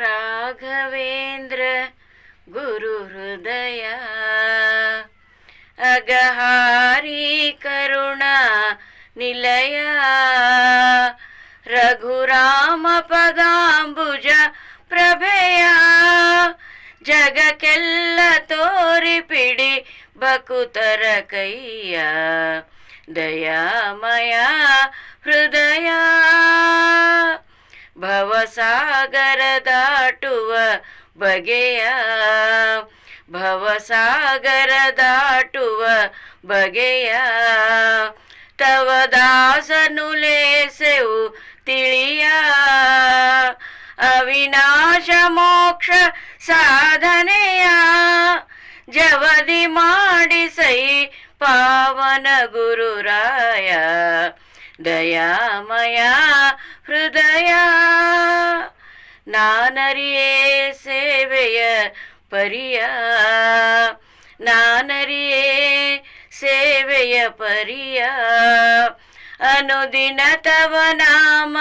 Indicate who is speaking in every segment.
Speaker 1: ರಾಘವೇಂದ್ರ ಗುರು ಹೃದಯ ಅಗಹಾರಿ ಕರುಣಾ ನಿಲಯ ರಘುರಾಮ ಪದಾಂಬುಜ ಪ್ರಭೆಯ ಜಗಕ್ಕೆಲ್ಲ ತೋರಿ ಪಿಡಿ ಬಕುತರ ಕೈಯ ದಯಾಮಯ ಹೃದಯ ಭವಸಾಗರ ದಾಟುವ ಬಗೆಯ, ಭವಸಾಗರ ದಾಟುವ ಬಗೆಯ. ತವ ದಾಸನು ಲೇಸೆವು ತಿಳಿಯ, ಅವಿನಾಶ ಮೋಕ್ಷ ಸಾಧನೆಯ. ಜವದಿ ಮಾಡಿಸೈ ಪಾವನ ಗುರುರಾಯ, ದಯಾಮಯ ಹೃದಯ. ನಾನರಿಯೇ ಸೇವೆಯ ಪರಿಯ. ನಾನರಿಯೇ ಸೇವೆಯ ಪರಿಯ. ಅನುದಿನ ತವ ನಾಮ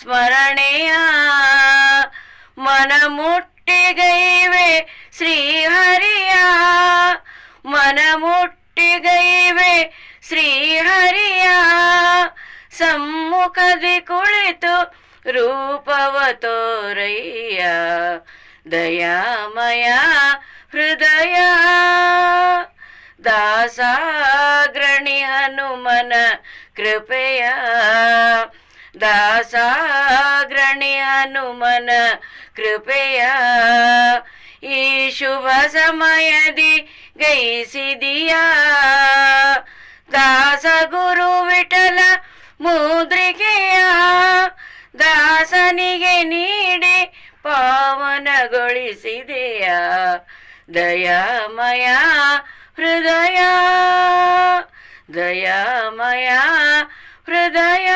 Speaker 1: ಸ್ಮರಣೆಯ. ಮನ ಮುಟ್ಟಿಗೈವೆ ಶ್ರೀಹರಿಯ. ಮನ ಮುಟ್ಟಿಗೈವೆ ಶ್ರೀಹರಿಯ. ಸಮ್ಮುಖದಿ ಕುಳಿತು ರೂಪವ ತೋರಯ್ಯ ದಯಾಮಯ ಹೃದಯ. ದಾಸಾಗ್ರಣಿ ಹನುಮನ ಕೃಪೆಯ, ದಾಸಾಗ್ರಣಿ ಹನುಮನ ಕೃಪೆಯ. ಈ ಶುಭ ಸಮಯದಿ ಗೈಸಿದಿಯ ದಾಸ ಗುರು ವಿಠಲ ಮುದ್ರಿಕೆಯ ಪಾವನಗೊಳಿಸಿದೆಯ ದಯಾಮಯ ಹೃದಯ ದಯಾಮಯ ಹೃದಯ